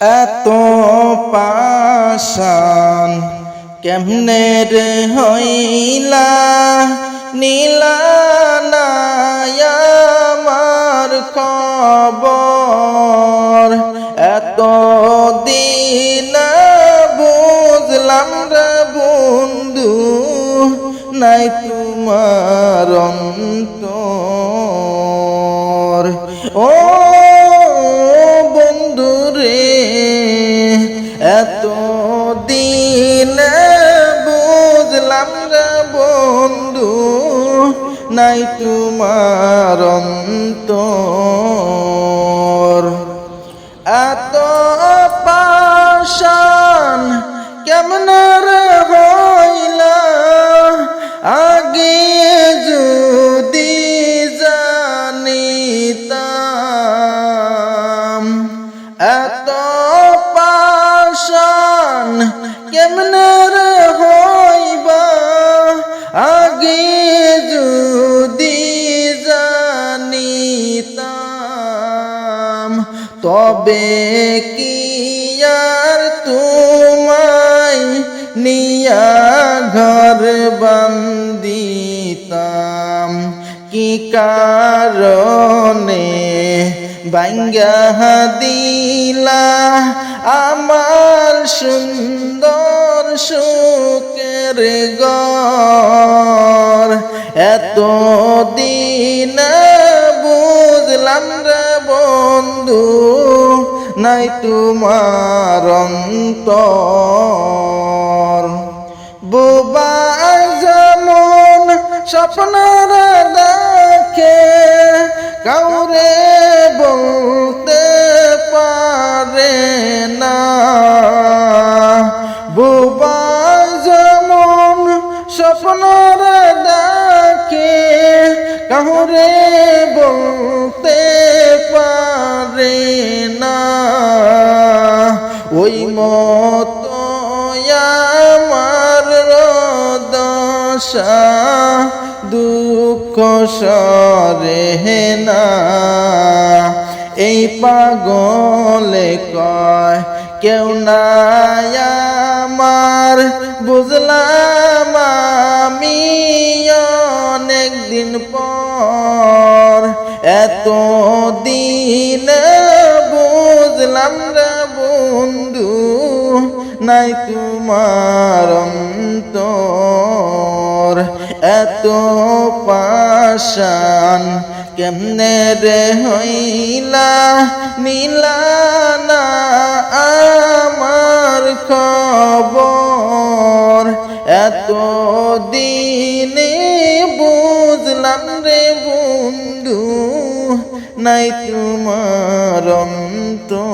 এত পাশান কেমনে রে হইলা? নীলা আমার খবর। এত দিন বুঝলাম রে বন্ধু, নাই তোমার অন্তর। ও এত দিন বুঝলাম রে বন্ধু নাই তোমার অন্তর। কেমন হইবা, আগে যদি জানিতাম, তবে কি আর তোমায় নিয়া ঘর বন্দিতাম কি কারণে বাঙ্গা দিলা আমার সুন্দর গর। এত দিন বুঝলাম রে বন্ধু, নাই তোমার অন্তর। বুবা যেমন স্বপ্নের দেখে কাউরে বলতে পারে না। বুবা স্বপ্নের দেখে কাউরে বলতে পারে না। ওই মতো আমার দশা দুঃখ সরে না। এই পাগলে কয়, কেউ নাই আমার বুঝলাম এত দিন বুঝলাম রে বন্ধু, নাই তোমার অন্তর। এত পাশান কেমনে রে হইলা নীলা না আমার খবর। এত দিনে বুঝলাম রে বন্ধু নাই তোমার অন্তর।